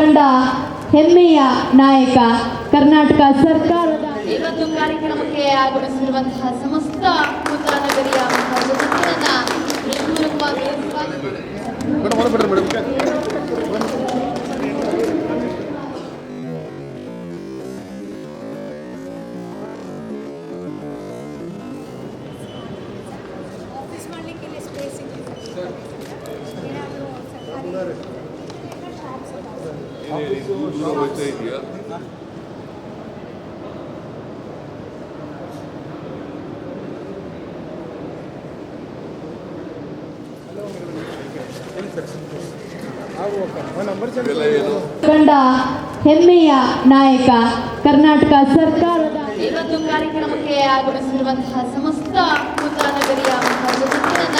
ಕಂಡ ಹೆಮ್ಮೆಯ ನಾಯಕ ಕರ್ನಾಟಕ ಸರ್ಕಾರದ ಇವತ್ತು ಕಾರ್ಯಕ್ರಮಕ್ಕೆ ಆಗಮಿಸಿರುವಂತಹ ಸಮಸ್ತ ಹೃತ್ಪೂರ್ವಕವಾಗಿ ಹೋಗ್ತಾ ಇದೆಯಾ ಏನು ಕಂಡ ಹೆಮ್ಮೆಯ ನಾಯಕ ಕರ್ನಾಟಕ ಸರ್ಕಾರದ ಇವತ್ತು ಕಾರ್ಯಕ್ರಮಕ್ಕೆ ಆಗಮಿಸಿರುವಂತಹ ಸಮಸ್ತ ಕುಂದಾನಗರಿಯ ಮಹಾಜನತೆಯನ್ನ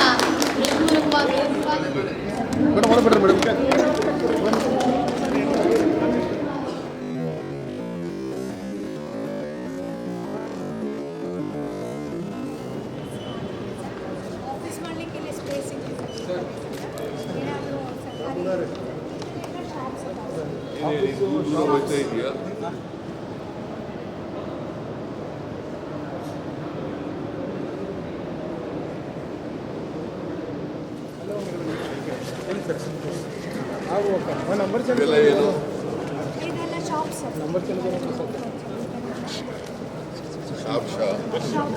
ಹೋಗ್ತಾ ಇದೆಯಾ ಇವೆಲ್ಲ ಏನು ಇದೆಲ್ಲ ಶಾಪ್ಸ್ ಶಾಪ್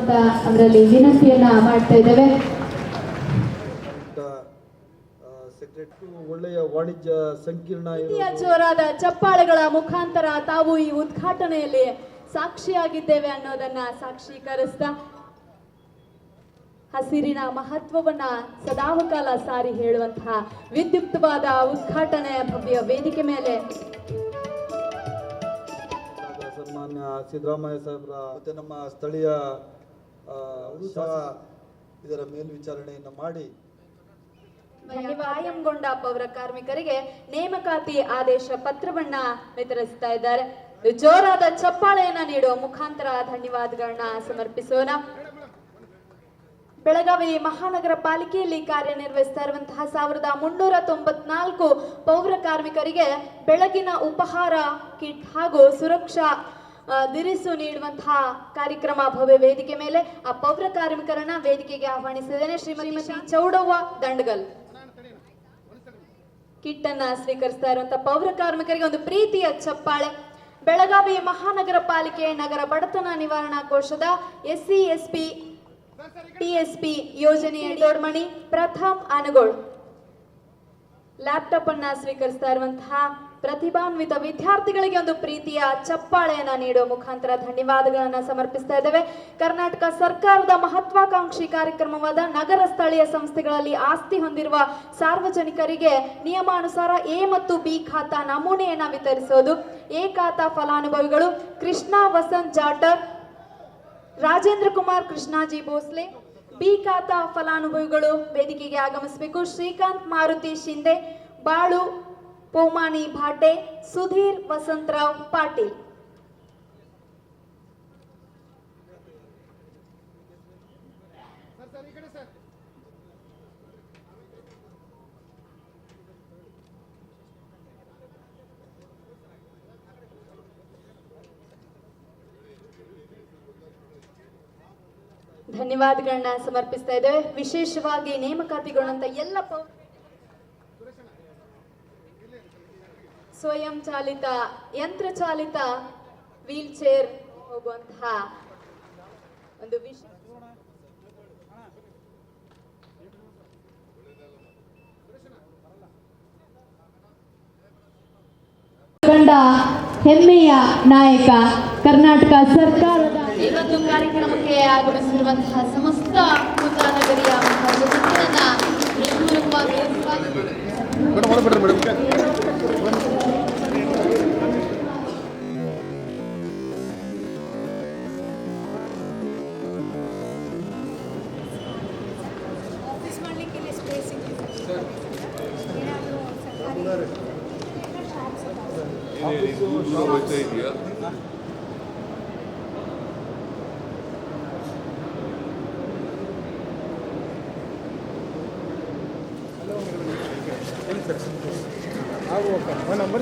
ಅಂತ ಅದರಲ್ಲಿ ವಿನಂತಿಯನ್ನ ಮಾಡ್ತಾ ಇದ್ದೇವೆ. ಒಳ್ಳೆಯ ವಾಣಿಜ್ಯ ಸಂಕೀರ್ಣ ಜೋರಾದ ಚಪ್ಪಾಳೆಗಳ ಮುಖಾಂತರ ತಾವು ಈ ಉದ್ಘಾಟನೆಯಲ್ಲಿ ಸಾಕ್ಷಿಯಾಗಿದ್ದೇವೆ ಅನ್ನೋದನ್ನ ಸಾಕ್ಷೀಕರಿಸ್ತಾ ಹಸಿರಿನ ಮಹತ್ವವನ್ನ ಸದಾವಕಾಲ ಸಾರಿ ಹೇಳುವಂತಹ ವಿದ್ಯುಕ್ತವಾದ ಉದ್ಘಾಟನೆಯ ಭವ್ಯ ವೇದಿಕೆ ಮೇಲೆ. ಸನ್ಮಾನ್ಯ ಸಿದ್ದರಾಮಯ್ಯ ಸಾಹೇಬ್ರ ಮತ್ತೆ ನಮ್ಮ ಸ್ಥಳೀಯ ಇದರ ಮೇಲ್ವಿಚಾರಣೆಯನ್ನು ಮಾಡಿ ಕಾಯಂಗೊಂಡ ಪೌರ ಕಾರ್ಮಿಕರಿಗೆ ನೇಮಕಾತಿ ಆದೇಶ ಪತ್ರವನ್ನ ವಿತರಿಸ್ತಾ ಇದ್ದಾರೆ. ಇದು ಜೋರಾದ ಚಪ್ಪಾಳೆಯನ್ನ ನೀಡುವ ಮುಖಾಂತರ ಧನ್ಯವಾದಗಳನ್ನ ಸಮರ್ಪಿಸೋಣ. ಬೆಳಗಾವಿ ಮಹಾನಗರ ಪಾಲಿಕೆಯಲ್ಲಿ ಕಾರ್ಯನಿರ್ವಹಿಸ್ತಾ ಇರುವಂತಹ ಸಾವಿರದ ಮುನ್ನೂರ ತೊಂಬತ್ನಾಲ್ಕು ಪೌರ ಕಾರ್ಮಿಕರಿಗೆ ಬೆಳಗಿನ ಉಪಹಾರ ಕಿಟ್ ಹಾಗೂ ಸುರಕ್ಷಾ ದಿರಿಸು ನೀಡುವಂತಹ ಕಾರ್ಯಕ್ರಮ ಭವ್ಯ ವೇದಿಕೆ ಮೇಲೆ ಆ ಪೌರ ಕಾರ್ಮಿಕರನ್ನ ವೇದಿಕೆಗೆ ಆಹ್ವಾನಿಸಿದ್ದೇನೆ. ಶ್ರೀಮತಿ ಚೌಡವ್ವ ದಂಡಗಲ್. ಕಿಟ್ ಅನ್ನ ಸ್ವೀಕರಿಸ್ತಾ ಇರುವಂತಹ ಪೌರ ಕಾರ್ಮಿಕರಿಗೆ ಒಂದು ಪ್ರೀತಿಯ ಚಪ್ಪಾಳೆ. ಬೆಳಗಾವಿ ಮಹಾನಗರ ಪಾಲಿಕೆ ನಗರ ಬಡತನ ನಿವಾರಣಾ ಕೋಶದ ಎಸ್ಸಿ ಎಸ್ಪಿ ಟಿಎಸ್ಪಿ ಯೋಜನೆಯ ದೊಡ್ಮಣಿ ಪ್ರಥಮ್ ಆನಗೋಳ್. ಲ್ಯಾಪ್ಟಾಪ್ ಅನ್ನ ಸ್ವೀಕರಿಸ್ತಾ ಇರುವಂತಹ ಪ್ರತಿಭಾನ್ವಿತ ವಿದ್ಯಾರ್ಥಿಗಳಿಗೆ ಒಂದು ಪ್ರೀತಿಯ ಚಪ್ಪಾಳೆಯನ್ನ ನೀಡುವ ಮುಖಾಂತರ ಧನ್ಯವಾದಗಳನ್ನ ಸಮರ್ಪಿಸ್ತಾ ಇದ್ದೇವೆ. ಕರ್ನಾಟಕ ಸರ್ಕಾರದ ಮಹತ್ವಾಕಾಂಕ್ಷಿ ಕಾರ್ಯಕ್ರಮವಾದ ನಗರ ಸ್ಥಳೀಯ ಸಂಸ್ಥೆಗಳಲ್ಲಿ ಆಸ್ತಿ ಹೊಂದಿರುವ ಸಾರ್ವಜನಿಕರಿಗೆ ನಿಯಮಾನುಸಾರ ಎ ಮತ್ತು ಬಿ ಖಾತಾ ನಮೂನೆಯನ್ನ ವಿತರಿಸೋದು ಎ ಖಾತಾ ಫಲಾನುಭವಿಗಳು ಕೃಷ್ಣ ವಸಂತ್ ಜಾಟರ್, ರಾಜೇಂದ್ರ ಕುಮಾರ್ ಕೃಷ್ಣಾಜಿ ಭೋಸ್ಲೆ, ಬಿ ಖಾತಾ ಫಲಾನುಭವಿಗಳು ವೇದಿಕೆಗೆ ಆಗಮಿಸಬೇಕು. ಶ್ರೀಕಾಂತ್ ಮಾರುತಿ ಶಿಂದೆ, ಬಾಳು ಪೋಮಾನಿ ಭಾಟೆ ಸುಧೀರ್ वसंतराव ಪಾಟೀಲ್. ಧನ್ಯವಾದಗಳನ್ನ ಸಮರ್ಪಿಸ್ತಾ ಇದ್ದೇವೆ. ವಿಶೇಷವಾಗಿ ನೇಮಕಾತಿಗೊಂಡಂತ ಎಲ್ಲ ಸ್ವಯಂ ಚಾಲಿತ ಯಂತ್ರ ಚಾಲಿತ ವೀಲ್ ಚೇರ್ ಹೋಗುವಂತಹ ಒಂದು ವಿಷಯ ಕಂಡ ಹೆಮ್ಮೆಯ ನಾಯಕ ಕರ್ನಾಟಕ ಸರ್ಕಾರದ ಇವತ್ತು ಕಾರ್ಯಕ್ರಮಕ್ಕೆ ಆಗಮಿಸಿರುವಂತಹ ಸಮಸ್ತ ಕುಂದಾನಗರಿಯ ದೂರ ಹೋಗ್ತಾ ಇದೆಯಾ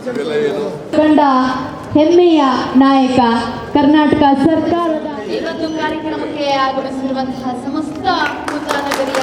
ಇವೆಲ್ಲ ಏನು ಕಂಡ ಹೆಮ್ಮೆಯ ನಾಯಕ ಕರ್ನಾಟಕ ಸರ್ಕಾರದ ಇವತ್ತು ಕಾರ್ಯಕ್ರಮಕ್ಕೆ ಆಗಮಿಸಿರುವಂತಹ ಸಮಸ್ತ ಕುಂದಾನಗರಿಯ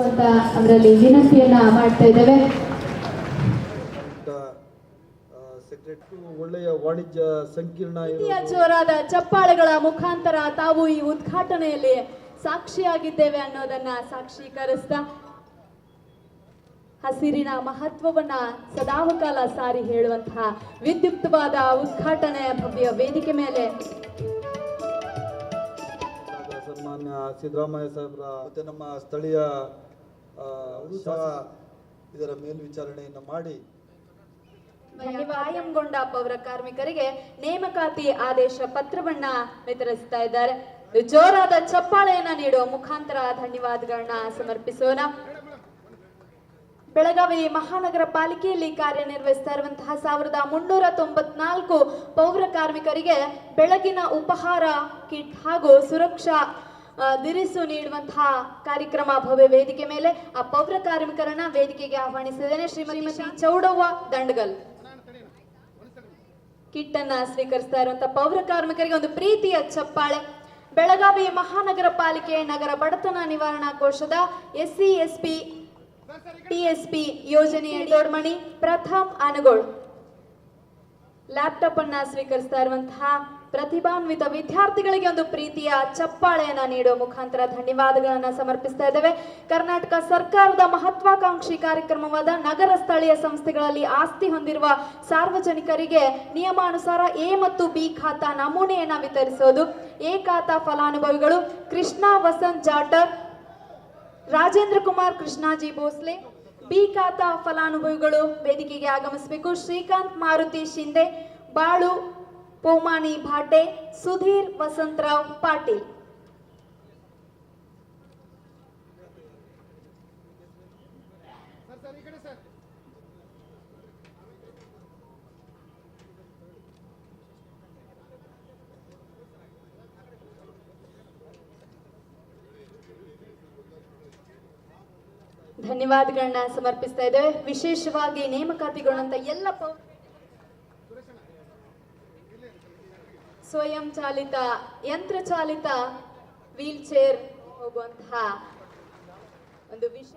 ಅಂತ ಅದರಲ್ಲಿ ವಿನಂತಿಯನ್ನ ಮಾಡ್ತಾ ಇದ್ದೇವೆ. ಒಳ್ಳೆಯ ವಾಣಿಜ್ಯ ಸಂಕೀರ್ಣ ಜೋರಾದ ಚಪ್ಪಾಳೆಗಳ ಮುಖಾಂತರ ತಾವು ಈ ಉದ್ಘಾಟನೆಯಲ್ಲಿ ಸಾಕ್ಷಿಯಾಗಿದ್ದೇವೆ ಅನ್ನೋದನ್ನ ಸಾಕ್ಷೀಕರಿಸ್ತಾ ಹಸಿರಿನ ಮಹತ್ವವನ್ನ ಸದಾವಕಾಲ ಸಾರಿ ಹೇಳುವಂತಹ ವಿದ್ಯುಕ್ತವಾದ ಉದ್ಘಾಟನೆಯ ಭವ್ಯ ವೇದಿಕೆ ಮೇಲೆ ಸಿದ್ದರಾಮಯ್ಯ ಸಾಹೇಬರ ಮತ್ತೆ ನಮ್ಮ ಸ್ಥಳೀಯ ಆ, ಇದರ ಮೇಲ್ವಿಚಾರಣೆಯನ್ನು ಮಾಡಿ. ಕಾಯಂಗೊಂಡ ಅವರ ಕಾರ್ಮಿಕರಿಗೆ ನೇಮಕಾತಿ ಆದೇಶ ಪತ್ರವನ್ನ ವಿತರಿಸ್ತಾ ಇದ್ದಾರೆ. ಜೋರಾದ ಚಪ್ಪಾಳೆಯನ್ನ ನೀಡುವ ಮುಖಾಂತರ ಧನ್ಯವಾದಗಳನ್ನ ಸಮರ್ಪಿಸೋಣ. ಬೆಳಗಾವಿ ಮಹಾನಗರ ಪಾಲಿಕೆಯಲ್ಲಿ ಕಾರ್ಯನಿರ್ವಹಿಸ್ತಾ ಇರುವಂತಹ ಸಾವಿರದ ಮುನ್ನೂರ ತೊಂಬತ್ನಾಲ್ಕು ಪೌರ ಕಾರ್ಮಿಕರಿಗೆ ಬೆಳಗಿನ ಉಪಹಾರ ಕಿಟ್ ಹಾಗೂ ಸುರಕ್ಷಾ ದಿರಿಸು ನೀಡುವಂತಹ ಕಾರ್ಯಕ್ರಮ ಭವ್ಯ ವೇದಿಕೆ ಮೇಲೆ ಆ ಪೌರ ಕಾರ್ಮಿಕರನ್ನ ವೇದಿಕೆಗೆ ಆಹ್ವಾನಿಸಿದ್ದೇನೆ. ಶ್ರೀಮತಿ ಚೌಡವ್ವ ದಂಡಗಲ್. ಕಿಟ್ ಅನ್ನ ಸ್ವೀಕರಿಸ್ತಾ ಇರುವಂತಹ ಪೌರ ಕಾರ್ಮಿಕರಿಗೆ ಒಂದು ಪ್ರೀತಿಯ ಚಪ್ಪಾಳೆ. ಬೆಳಗಾವಿ ಮಹಾನಗರ ಪಾಲಿಕೆ ನಗರ ಬಡತನ ನಿವಾರಣಾ ಕೋಶದ ಎಸ್ಸಿ, ಎಸ್ಪಿ, ಟಿಎಸ್ಪಿ ಯೋಜನೆಯ ದೊಡ್ಮಣಿ ಪ್ರಥಮ್ ಅನಗೋಳ್ ಲ್ಯಾಪ್ಟಾಪ್ ಅನ್ನ ಸ್ವೀಕರಿಸ್ತಾ ಇರುವಂತಹ ಪ್ರತಿಭಾನ್ವಿತ ವಿದ್ಯಾರ್ಥಿಗಳಿಗೆ ಒಂದು ಪ್ರೀತಿಯ ಚಪ್ಪಾಳೆಯನ್ನ ನೀಡುವ ಮುಖಾಂತರ ಧನ್ಯವಾದಗಳನ್ನ ಸಮರ್ಪಿಸ್ತಾ ಇದ್ದೇವೆ. ಕರ್ನಾಟಕ ಸರ್ಕಾರದ ಮಹತ್ವಾಕಾಂಕ್ಷಿ ಕಾರ್ಯಕ್ರಮವಾದ ನಗರ ಸ್ಥಳೀಯ ಸಂಸ್ಥೆಗಳಲ್ಲಿ ಆಸ್ತಿ ಹೊಂದಿರುವ ಸಾರ್ವಜನಿಕರಿಗೆ ನಿಯಮಾನುಸಾರ ಎ ಮತ್ತು ಬಿ ಖಾತಾ ನಮೂನೆಯನ್ನ ವಿತರಿಸೋದು ಎ ಖಾತಾ ಫಲಾನುಭವಿಗಳು ಕೃಷ್ಣ ವಸಂತ್ ಜಾಟರ್, ರಾಜೇಂದ್ರ ಕುಮಾರ್ ಕೃಷ್ಣಾಜಿ ಭೋಸ್ಲೆ ಬಿ ಫಲಾನುಭವಿಗಳು ವೇದಿಕೆಗೆ ಆಗಮಿಸಬೇಕು. ಶ್ರೀಕಾಂತ್ ಮಾರುತಿ ಶಿಂದೆ ಬಾಳು ಪೋಮಾನಿ ಭಾಟೆ ಸುಧೀರ್ ವಸಂತರಾವ್ ಪಾಟೀಲ್. ಧನ್ಯವಾದಗಳನ್ನ ಸಮರ್ಪಿಸ್ತಾ ಇದ್ದೇವೆ. ವಿಶೇಷವಾಗಿ ನೇಮಕಾತಿಗೊಂಡಂತ ಎಲ್ಲ ಸ್ವಯಂ ಚಾಲಿತ, ಯಂತ್ರ ಚಾಲಿತ ವೀಲ್ ಚೇರ್ ಹೋಗುವಂತಹ ಒಂದು ವಿಷಯ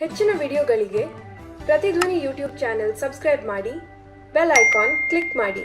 ಹೆಚ್ಚಿನ ವಿಡಿಯೋಗಳಿಗೆ ಪ್ರತಿಧ್ವನಿ ಯೂಟ್ಯೂಬ್ ಚಾನೆಲ್ ಸಬ್ಸ್ಕ್ರೈಬ್ ಮಾಡಿ, ಬೆಲ್ ಐಕಾನ್ ಕ್ಲಿಕ್ ಮಾಡಿ.